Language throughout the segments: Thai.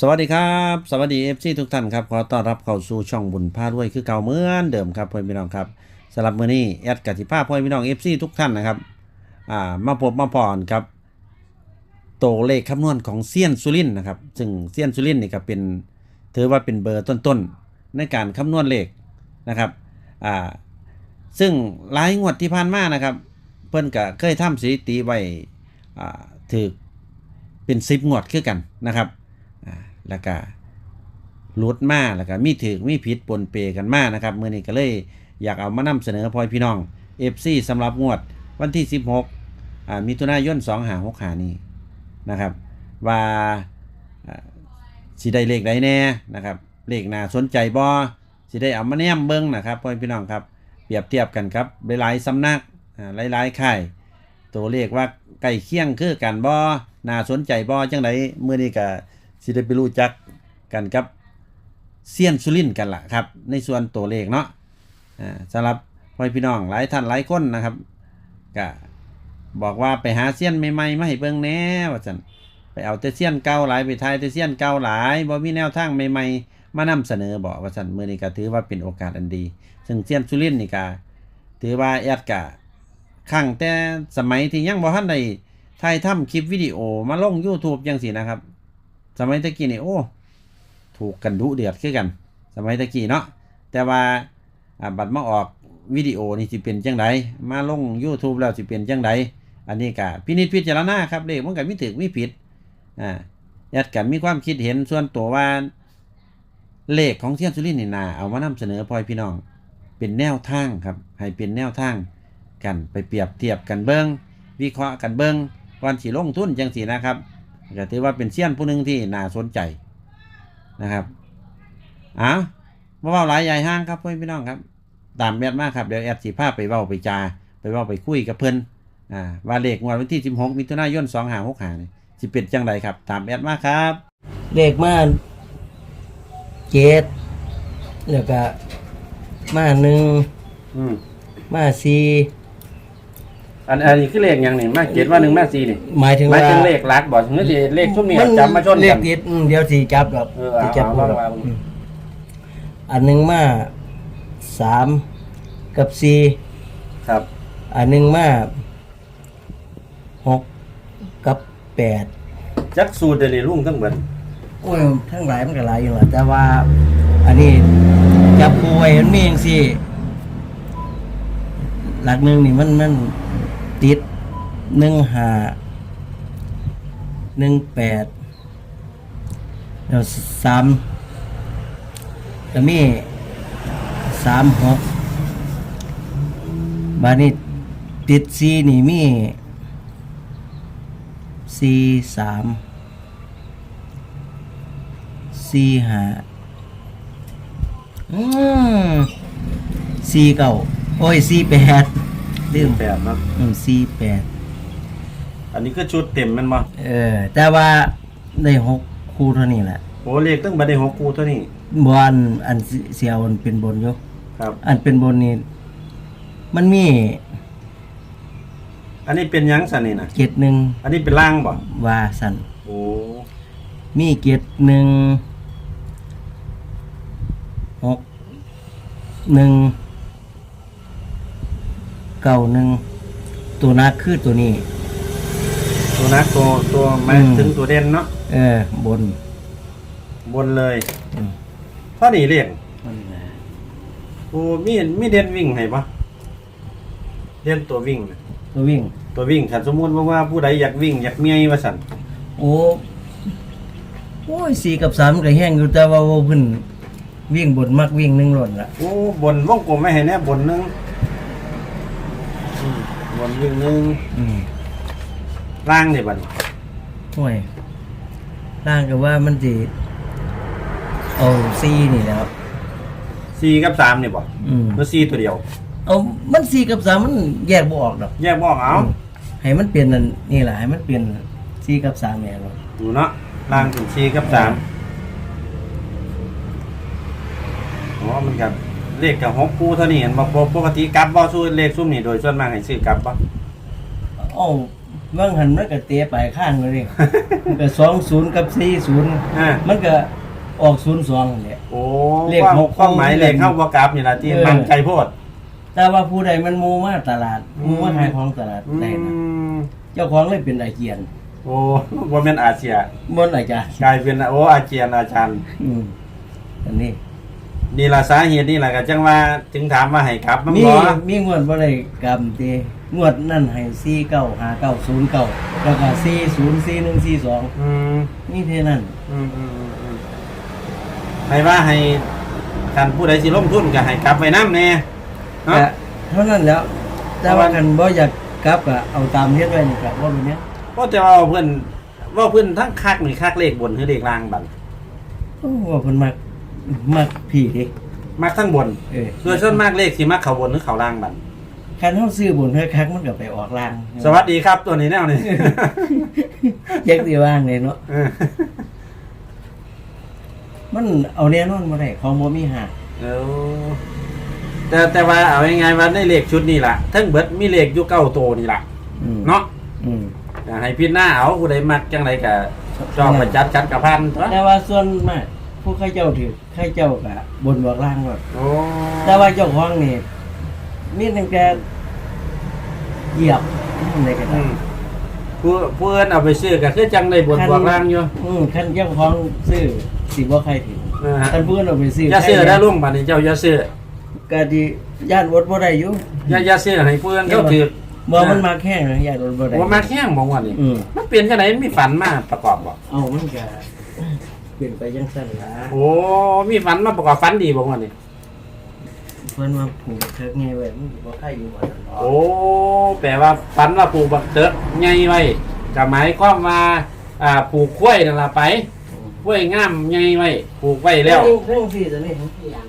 สวัสดีครับ สวัสดีเอฟซีทุกท่านครับ ขอต้อนรับเข้าสู่ช่องบุญพาด้วยคือเก่าเหมือนเดิมครับพ่อพี่น้องครับสำหรับมื้อนี้แอดกติภาพพ่อพี่น้องเอฟซีทุกท่านนะครับอ่ามาพบมาพรครับโตเลขคำนวณของเซียนสุรินนะครับซึ่งเซียนสุรินนี่ก็เป็นถือว่าเป็นเบอร์ต้นๆในการคำนวณเลขนะครับอ่าซึ่งหลายงวดที่ผ่านมานะครับ เพิ่นก็เคยทำสถิติไว้อ่าถือเป็นสิบงวดคือกันนะครับ แล้วก็ลุดมาแล้วก็มีถือมีผิดปนเปกันมานะครับเมื่อนี้ก็เลยอยากเอามานำเสนอพ่อพี่น้อง FC สำหรับงวดวันที่ 16อ่ามิถุนายน2หา6หานี้นะครับ ว่าสิได้เลขใดแน่นะครับเลขน่าสนใจบ่สิได้เอามาแนมเบิ่งนะครับพ่อพี่น้องครับเปรียบเทียบกันครับหลายๆสำนักอ่าหลายๆค่ายตัวเลขว่าใกล้เคียงคือกันบ่น่าสนใจบ่จังไดมื้อนี้ก็ สิได้ไปรู้จักกันกับเซียนสุรินกันล่ะครับ ในส่วนตัวเลขเนาะสำหรับพ่อพี่น้องหลายท่านหลายคนนะครับก็บอกว่าไปหาเซียนใหม่ๆมาให้เบิ่งแน่ว่าซั่นไปเอาแต่เซียนเก่าหลายไปทายแต่เซียนเก่าหลายบ่มีแนวทางใหม่ๆ มานำเสนอบอกว่าซั่นมือนี้ก็ถือว่าเป็นโอกาสอันดี ซึ่งเซียนสุรินนี่ก็ถือว่าแอดก็ครั้งแต่สมัยที่ยังบ่ทันได้ถ่ายทำคลิปวิดีโอมาลง YouTube จังซี่นะครับ สมัยตะกี้นี่โอ้ ถูกกันดุเดือดคือกัน สมัยตะกี้เนาะแต่ว่าบัดมาออกวิดีโอนี่สิเป็นจังไดมาลง YouTube แล้วสิเป็นจังไดอันนี้ก็พินิจพิจารณาครับเลขมันก็มีถูกมีผิดอ่ายัดกันมีความคิดเห็นส่วนตัวว่าเลขของเทียนสุรินทร์นี่นาเอามานำเสนอพ่อยพี่น้อง เป็นแนวทางครับ ให้เป็นแนวทางกันไปเปรียบเทียบกันเบิงวิเคราะห์กันเบิงก่อนสิลงทุนจังสีนะครับ ก็ถือว่าเป็นเซียนผู้หนึ่งที่น่าสนใจนะครับอ้าวมาเว้าหลายใหญ่ห้างครับพ่อพี่น้องครับ ตามแอดมากครับเดี๋ยวแอดสีภาพไปเว้าไปจา ไปเว้าไปคุยกับเพิ่นอ่าว่าเลขงวดวันที่ 16มิถุนายน2565นี่สิเป็นจังไดครับ ตามแอดมากครับเลขมาเจ็ดแล้วก็มาหนึ่งอืมมาสี่ อันอันนี้คือเลขยังนี่มาเจ็ดว่าหนึ่งมาสี่นี่หมายถึงหมายว่าถึงเลขลักบ่ถึงจะเลขชุดนี้มันจำมาชนเลกัขน ติดอืมเดี๋ยวสี่จับดอกเออเอาสี่จับเอาดอกวางอืมอันหนึ่งมาสามกับสี่ครับอันหนึ่งมาหกกับแปดจักสูตรเดยวนี่รุ่งทั้งเบิดโอ้ยทั้งหลายมันก็หลายอยู่แหละแต่ว่า อันนี้จับปูไว้มันมีอย่างสี่ หลักหนึ่งนี่มันมัน ติดหนึ่งห้าหนึ่งแปดแล้วสามก็มีสามหกบานี้ติดสี่นี่มีสี่สามสี่ห้าอืมสี่เก้าโอ้ยสี่แปด ลืมแปดเนาะอืมสี่แปดอันนี้คือชุดเต็มแมันบ่เออ แต่ว่าได้หกคู่เท่านี้แหละโอ้เลขตั้งบัดได้หกคู่เท่านี้บอนอันเสียวอันเป็นบนอยู่ครับ อันเป็นบนนี่มันมีอันนี้เป็นหยังสันนี่นะเกียรหนึ่งอันนี้เป็นล่างบ่ว่าสัน โอ้มีเกียรหนึ่งหกหนึ่ง เก้าหนึ่งตัวนักคือตัวนี้ ตัวนักตัวตัวหมายอืม ถึงตัวเด่นเนาะเออบน บนเลยอืมเท่านี้เลขโอ้มีมีเด่นวิ่งให้ปะเด่นตัววิ่งน่ะตัววิ่ง ตัววิ่งถ้าสมมุติว่าว่าผู้ใดอยากวิ่ง อยากเมียว่าสั่นโอ้โอ้ยสี่กับสามก็แห้งอยู่แต่ว่าว่าเพิ่นวิ่งบนมักวิ่งหนึ่งหล่นละโอ้บนวงกลมไม่ให้แน่บนหนึงอืม บนวิ่งหนึงอืมล่างนี่บัดนี้ห่วยร่างก็ว่ามันสิเอาสี่นี่แหล้ว สี่กับสามนี่บ่อืมหรือสี่ตัวเดียว เอามันสี่กับสามมันแยกบ่ออกดอกแยกบอกเอามให้มันเปลี่ยนนั่นนี่แหละให้มันเปลี่ยนสี่กับสามเนี่ยหรอกดูเนาะล่างเป็นสี่กับสามอ๋อมันกับ เลขกับหกคู่เท่านี้เห็นบ่ปกปกติกลับบ่สู้เลขซุ่มนี่โดยส่วนมากให้ซื้อกลับบ่เอ้าว่างหันมันก็เตะไปข้างเลยมันก็สองศูนย์กับสี่ศูนย์อ่ามันก็ออกศูนย์สองเนี่ย โอ้เลขความหกความหมายเลขเข้าบ่กลับนี่ล่ะที่เออ มันไกลโพดแต่ว่าผู้ใดมันมูมาตลาดอืมมูมาขายของตลาดอืได้นะมเจ้าของเลยเป็นอาเจียนโอ้บ่แม่นอาเซียบนอาจารย์กลายเป็นโอ้อาเจียนอาจารย์อืมอันนี้ นี่ล่ะสาเหตุนี่ล่ะก็จังว่าถึงถามว่าให้กลับมันมีบ่มีงวดบ่ได้กรรมเตงวดนั่นให้สี่เก้าหาเก้าศูนย์เก้าแล้วก็สี่ศูนย์สี่หนึ่งสี่สองอืมนี่เท่านั้นอืมอืมอืมอืมให้ว่าให้ท่านผู้ใดสิลงทุนก็ให้กลับไว้นำแน่เนาะก็เท่านั้นแล้วแต่ว่ากันบ่อยากกลับก็เอาตามเฮ็ดไว้นี่ครับว่าเป็นเนี้ยก็แต่ว่าเพื่อนว่าเพื่อนทั้งคักนี่คักเลขบนหรือเลขล่างบันโอ้ว่าเพิ่นมัก มักพี่เด้มักทั้งบนเออโดยส่วนมากเลขสิมักเขาบนหรือเขาล่างบันคันเฮาซื้อบนคักๆมันก็ไปออกล่างสวัสดีครับตัวนี้แนวนี้จักสิว่างเลยเนาะเออมันเอาแน่นอนบ่ได้ของบ่มีหาเอาแต่แต่ว่าเอายังไงว่าในเลขชุดนี้ล่ะทั้งเบิดมีเลขอยู่เก้าตัวนี่ล่ะอืมเนาะอืมอยากให้พี่หน้าเอาผู้ใดมักจังไรก็ชอบประจัดจัดกับพันตัวแต่ว่าส่วนมาก ผู้ข้าเจ้าถือข้าเจ้าก็บนบอกล่างว่าโอ้แต่ว่าเจ้าของนี่มีตั้งแต่เหยียบอะไรก็อืได้มผู้ผู้อื่นเอาไปซื้อก็คือจังได้บนบวกล่างอยู่อืมคันเจ้าของซื้อสิบ่ใครถือเออฮะคันผู้อื่นเอาไปซื้ออย่าซื้อได้ลุงบัดนี้เจ้าอย่าซื้อก็ดีญาติวดบ่ได้อยู่อย่าอย่าซื้อให้ผู้อื่นเขาถือบ่มันมาแค่นะญาติวดบ่ได้ว่ามาแข้งบอกว่านี่อืมมันเปลี่ยนจังไหนมันมีฝันมาประกอบบ่เอามันก็ เปลี่ยนไปจังซั่นล่ะโอ้มีฝันมาประกอบฝันดีบอกว่านี่เพิ่นว่าผูกเทิกไงไว้มันสิบ่ใครอยู่ว่าซั่นเนาะโอ้แปลว่าฝันว่าปลูกบักเติกไงไว้ก็หมายความว่าอ่าปลูกกล้วยนั่นล่ะไปกล้วยงามไงไว้ปลูกไว้แล้วเรื่องที่จะนี่ของที่อย่าง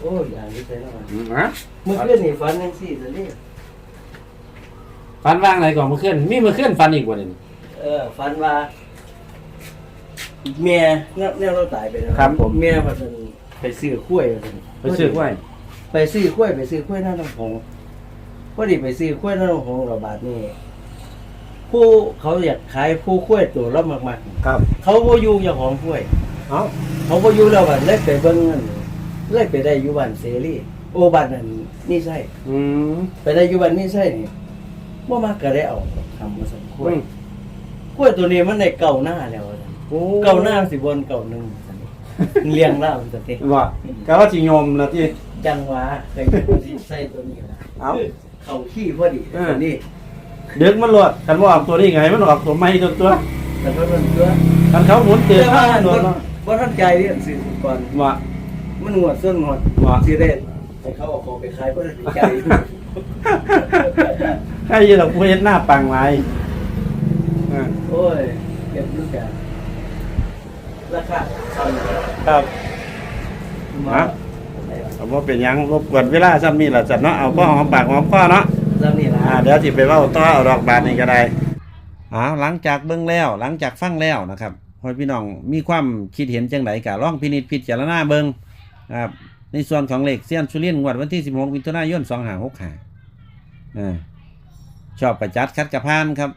โอ้ยอย่างนี้ใช่แล้วอืมฮะเมื่อคืนนี่ฝันจังซี่จะนี่ฝันว่างอะไรก่อนเมื่อคืนมีเมื่อคืนฝันอีกบ่นี่เออฝันว่า เมียเนี่ยเนี่ยเราตายไปแล้วครับผม เมียว่าซั่นไปซื้อข้วยว่าซั่นไปซื้อกล้วยไปซื้อข้วยไปซื้อข้วยหน้าลำโพงพอดีไปซื้อข้วยหน้าลำโพงระบาดนี่ผู้เขาอยากขายผู้ข้วยตัวละมากๆครับเขาบ่อยู่เจ้าของกล้วย เอ้าเขาบ่อยู่แล้วบัดเลยไปเบิ่งนั่นเลยไปได้อยู่บ้านเสรีโอ้บ้านนั้นนี่ใช่อืมไปได้อยู่บ้านนี่ใช่นี่บ่มากก็ได้เอาทำมาสมควรอืมกล้วยตัวนี้มันได้เก่าหน้าแล้วว่าซั่นโอ้ เก่าหน้าสิบนเก่าหนึงซั่นเลี้ยงแล้วซั่นติว่าก็ว่าสิโยมนะที่จังหวะเคยเป็นสิใส่ตัวนี้นะเอ้าเข้าขี้พอดีเออตัวนี้ดึกมันรวดกันว่าออกตัวนี้ไงมันออกตัวไม่ตัวตัวแต่ก็มันตัวกันเขาหมุนเตือนแต่ว่าข้างโดบ่นเนาะบ่ทันใจเรื่องสิก่อนว่ามันงวดส่วนงวดว่าสิได้ให้เขาเอาของไปขายบ่ทันใจใครจะต้องพูดหน้าปังไรอ่าโอ้ยเก็บลูกแก ราคาสั่นครับมาฮะผมว่าเป็นหยังรบกวนเวลาซ้ำนี่แหละจัดเนาะเอาพ่อหอมปากหอมคอเนาะซ้ำนี่ล่ะอ่าเดี๋ยวจิไปเว่าต่อเอาดอกบานนี่ก็ได้อ่าหลังจากเบิ่งแล้วหลังจากฟังแล้วนะครับพ่อพี่น้องมีความคิดเห็นจังไดก็ลองพินิจพิจารณาเบิ่งนะครับในส่วนของเลขเซียนชุลินงวดวันที่ 16มิถุนายน2565อ่าชอบประจัดคัดกระพานครับ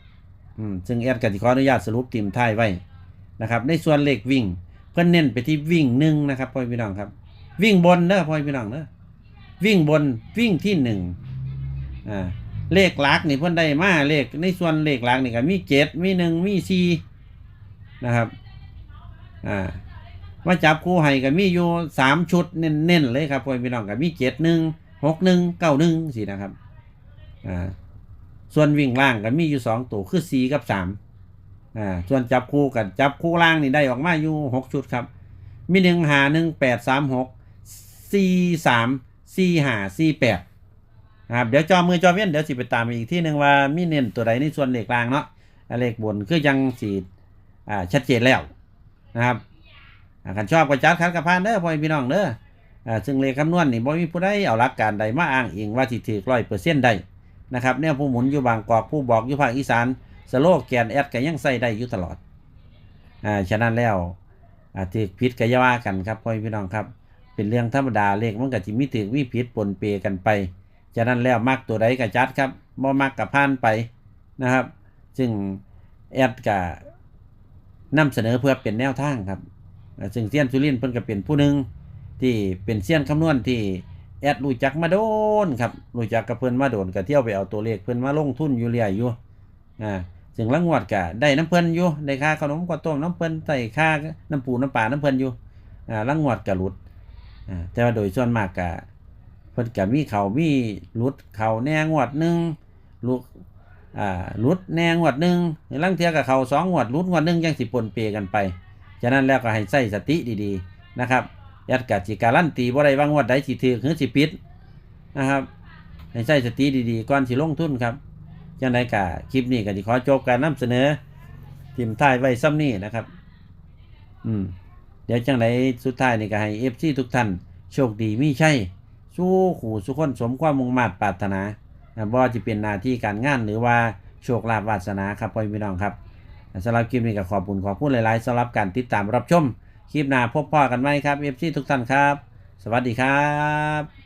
อืมซึ่งแอดกติขออนุญาตสรุปทีมท้ายไว้ นะครับ ในส่วนเลขวิ่ง เพื่อนเน้นไปที่วิ่งหนึ่งนะครับพ่อพี่น้องครับ วิ่งบนเด้อพ่อพี่น้องเด้อวิ่งบนวิ่งที่หนึ่งอ่าเลขหลักนี่เพื่อนได้มาเลขในส่วนเลขหลักนี่ก็มีเจ็ดมีหนึ่งมีสี่นะครับอ่ามาจับคู่ให้ก็มีอยู่สามชุดเน้นๆเลยครับพ่อพี่น้องก็มีเจ็ดหนึ่งหกหนึ่งเก้าหนึ่งสินะครับอ่าส่วนวิ่งล่างก็มีอยู่สองตัวคือสี่กับสาม อ่าส่วนจับคู่กับจับคู่ล่างนี่ได้ออกมาอยู่หกชุดครับ มีหนึ่งหาหนึ่งแปดสามหกสี่สามสี่หาสี่แปดครับเดี๋ยวจอมือจอเวียนเดี๋ยวสิไปตามอีกที่หนึ่งว่ามีเน้นตัวใดในส่วนเลขล่างเนาะอ่าเลขบนคือยังสีอ่าชัดเจนแล้วนะครับอ่าคันชอบก็จัดคัดกับพานเด้อพ่อแม่พี่น้องเด้ออ่าซึ่งเลขคำนวณนี่บ่มีผู้ใดเอาหลักการใดมาอ้างอิงว่าสิถือร้อยเปอร์เซ็นต์ได้นะครับเนี่ยผู้หมุนอยู่บางกอกผู้บอกอยู่ภาคอีสาน สโลแกนแอดก็ยังใส่ได้อยู่ตลอดอ่าฉะนั้นแล้วอาถือผิดก็ยาว่ากันครับพ่อพี่น้องครับ เป็นเรื่องธรรมดาเลขมันก็จะมีถือมีผิดปนเปกันไปฉะนั้นแล้วมักตัวใดก็จัดครับบ่มักกับผ่านไปนะครับ ซึ่งแอดก็นำเสนอเพื่อเป็นแนวทางครับ ซึ่งเซียนสุรินเพิ่นก็เป็นผู้หนึ่งที่เป็นเซียนคำนวณที่แอดรู้จักมาโดนครับรู้จักกับเพิ่นมาโดนก็เที่ยวไปเอาตัวเลขเพิ่นมาลงทุนอยู่เรื่อยอยู่อ่า ซึ่งละงวดก็ได้น้ำเพลินอยู่ได้ค่าขนมข้าต้มน้ำเพลินใส่ค่าน้ำปูน้ำปลาน้ำเพลินอยู่อ่าละงวดก็หลุดอ่าแต่ว่าโดยส่วนมากก็เพิ่นก็มีเขามีหลุดเขาแน่งวดหนึ่งลุดอ่าหลุดแนงวดหนึ่งลังเทียกับเขาสองงวดหลุดงวดหนึ่งยังสิปนเปกันไปฉะนั้นแล้วก็ให้ใส่สติดีๆนะครับยัดกัดจิการันตีบ่ได้ว่างวดใดสิถือหรือสิปิดนะครับให้ใส่สติดีๆก่อนสิลงทุนครับ จังไดกะคลิปนี้ก็สิขอจบการนำเสนอทีมท้ายไว้ซ้ำนี้นะครับ อืม เดี๋ยวจังไดสุดท้ายนี่ก็ให้ FC ทุกท่านโชคดีมีชัยสู้ขู่สุขคนสมความมุ่งมา่ปรารถนาะบ่จะเป็นหน้าที่การงานหรือว่าโชคลาภวาสนาครับพ่อพี่น้องครับสำหรับคลิปนี้ก็ขอบคุณขอบคุณหลายๆสำหรับการติดตามรับชม คลิปหน้าพบพ่อกันไหมครับเอฟซีทุกท่านครับ สวัสดีครับ